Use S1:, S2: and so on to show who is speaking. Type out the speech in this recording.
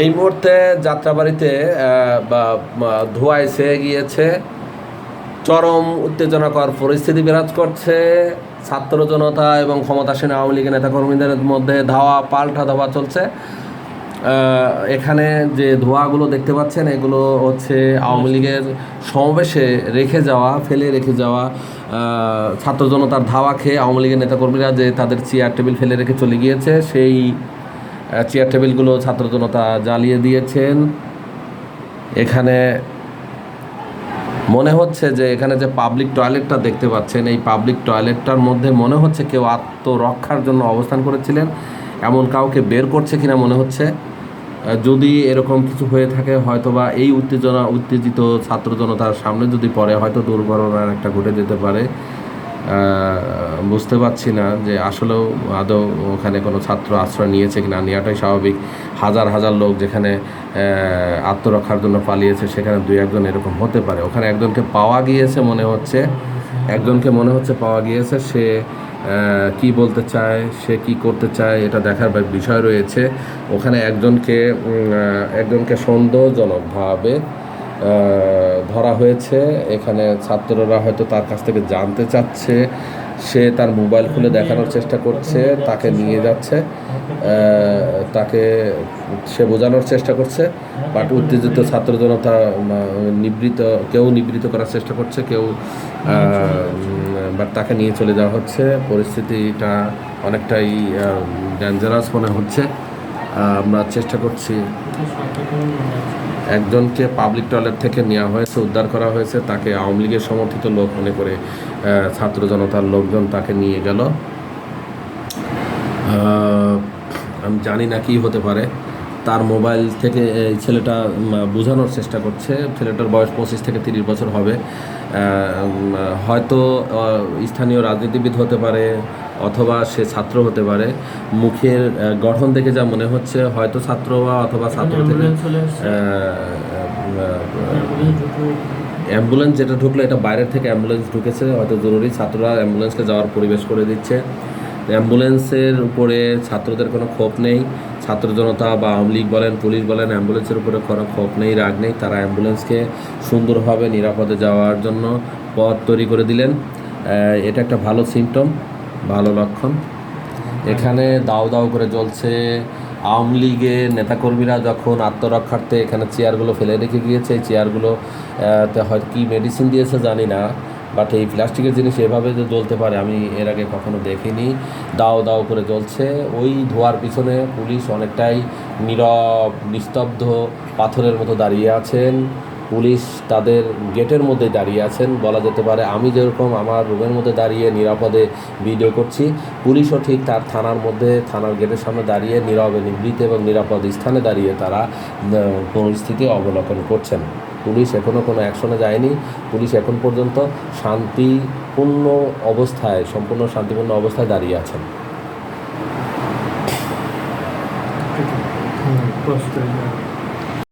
S1: এই মুহূর্তে যাত্রাবাড়িতে বা বা ধোঁয়া এসে গিয়েছে। চরম উত্তেজনাকর পরিস্থিতি বিরাজ করছে। ছাত্র জনতা এবং ক্ষমতাসীন আওয়ামী লীগের নেতাকর্মীদের মধ্যে ধাওয়া, পাল্টা ধাওয়া চলছে। এখানে যে ধোঁয়াগুলো দেখতে পাচ্ছেন, এগুলো হচ্ছে আওয়ামী লীগের সমাবেশে রেখে যাওয়া, ফেলে রেখে যাওয়া ছাত্র জনতার ধাওয়া খেয়ে আওয়ামী লীগের নেতাকর্মীরা যে তাদের চেয়ার, টেবিল ফেলে রেখে চলে গিয়েছে, সেই চেয়ার টেবিলগুলো ছাত্র জনতা জ্বালিয়ে দিয়েছেন। এখানে মনে হচ্ছে যে এখানে যে পাবলিক টয়লেটটা দেখতে পাচ্ছেন, এই পাবলিক টয়লেটটার মধ্যে মনে হচ্ছে কেউ আত্মরক্ষার জন্য অবস্থান করেছিলেন। এমন কাউকে বের করছে কিনা মনে হচ্ছে। যদি এরকম কিছু হয়ে থাকে, হয়তোবা এই উত্তেজনা, উত্তেজিত ছাত্র জনতার সামনে যদি পড়ে, হয়তো দুর্ঘটনার একটা ঘটে যেতে পারে। বুঝতে পারছি না যে আসলেও আদৌ ওখানে কোনো ছাত্র আশ্রয় নিয়েছে কিনা, নেওয়াটাই স্বাভাবিক। হাজার হাজার লোক যেখানে আত্মরক্ষার জন্য পালিয়েছে, সেখানে দুই একজন এরকম হতে পারে। ওখানে একজনকে পাওয়া গিয়েছে মনে হচ্ছে, একজনকে মনে হচ্ছে পাওয়া গিয়েছে, সে কি বলতে চায়, সে কি করতে চায়, এটা দেখার বিষয় রয়েছে। ওখানে একজনকে একজনকে সন্দেহজনকভাবে ধরা হয়েছে। এখানে ছাত্ররা হয়তো তার কাছ থেকে জানতে চাচ্ছে। সে তার মোবাইল খুলে দেখানোর চেষ্টা করছে, তাকে নিয়ে যাচ্ছে তাকে সে বোঝানোর চেষ্টা করছে, বাট উত্তেজিত ছাত্র জনতা নিবৃত, কেউ নিবৃত করার চেষ্টা করছে, কেউ বাট তাকে নিয়ে চলে যাওয়া হচ্ছে। পরিস্থিতিটা অনেকটাই ডেঞ্জারাস মনে হচ্ছে। আমরা চেষ্টা করছি। একজনকে পাবলিক টয়লেট থেকে নেওয়া হয়েছে, উদ্ধার করা হয়েছে, তাকে আওয়ামী লীগের সমর্থিত লোক মনে করে ছাত্র জনতার লোকজন তাকে নিয়ে গেল। আমি জানি না কি হতে পারে। তার মোবাইল থেকে এই ছেলেটা বোঝানোর চেষ্টা করছে। ছেলেটার বয়স পঁচিশ থেকে তিরিশ বছর হবে। হয়তো স্থানীয় রাজনীতিবিদ হতে পারে অথবা সে ছাত্র হতে পারে। মুখের গঠন দেখে যা মনে হচ্ছে হয়তো ছাত্র বা অথবা ছাত্র থেকে
S2: অ্যাম্বুলেন্স
S1: যেটা ঢুকলো এটা বাইরের থেকে অ্যাম্বুলেন্স ঢুকেছে হয়তো জরুরি। ছাত্ররা অ্যাম্বুলেন্সকে যাওয়ার পরিবেশ করে দিচ্ছে। অ্যাম্বুলেন্সের উপরে ছাত্রদের কোনো ক্ষোভ নেই। ছাত্র জনতা বা আওয়ামী লীগ বলেন, পুলিশ বলেন, অ্যাম্বুলেন্সের উপরে কোনো ক্ষোভ নেই, রাগ নেই। তারা অ্যাম্বুলেন্সকে সুন্দরভাবে, নিরাপদে যাওয়ার জন্য পথ তৈরি করে দিলেন। এটা একটা ভালো সিমটম ভালো লক্ষণ। এখানে দাও দাও করে জ্বলছে আওয়ামী লীগের নেতাকর্মীরা যখন আত্মরক্ষার্থে এখানে চেয়ারগুলো ফেলে রেখে গিয়েছে। এই চেয়ারগুলো হয়তো কী মেডিসিন দিয়েছে জানি না। বাট এই প্লাস্টিকের জিনিস এভাবে যে জ্বলতে পারে, আমি এর আগে কখনো দেখিনি। দাও দাও করে জ্বলছে। ওই ধোয়ার পিছনে পুলিশ অনেকটাই নীরব, নিস্তব্ধ পাথরের মতো দাঁড়িয়ে আছেন। পুলিশ তাদের গেটের মধ্যে দাঁড়িয়ে আছেন। বলা যেতে পারে আমি যেরকম আমার রুমের মধ্যে দাঁড়িয়ে নিরাপদে ভিডিও করছি, পুলিশও ঠিক তার থানার মধ্যে, থানার গেটের সামনে দাঁড়িয়ে নীরবে, নিবৃত এবং নিরাপদ স্থানে দাঁড়িয়ে তারা পরিস্থিতি অবলোকন করছেন। পুলিশ এখনও কোনো অ্যাকশনে যায়নি। পুলিশ এখন পর্যন্ত শান্তিপূর্ণ অবস্থায়, সম্পূর্ণ শান্তিপূর্ণ অবস্থায় দাঁড়িয়ে আছেন।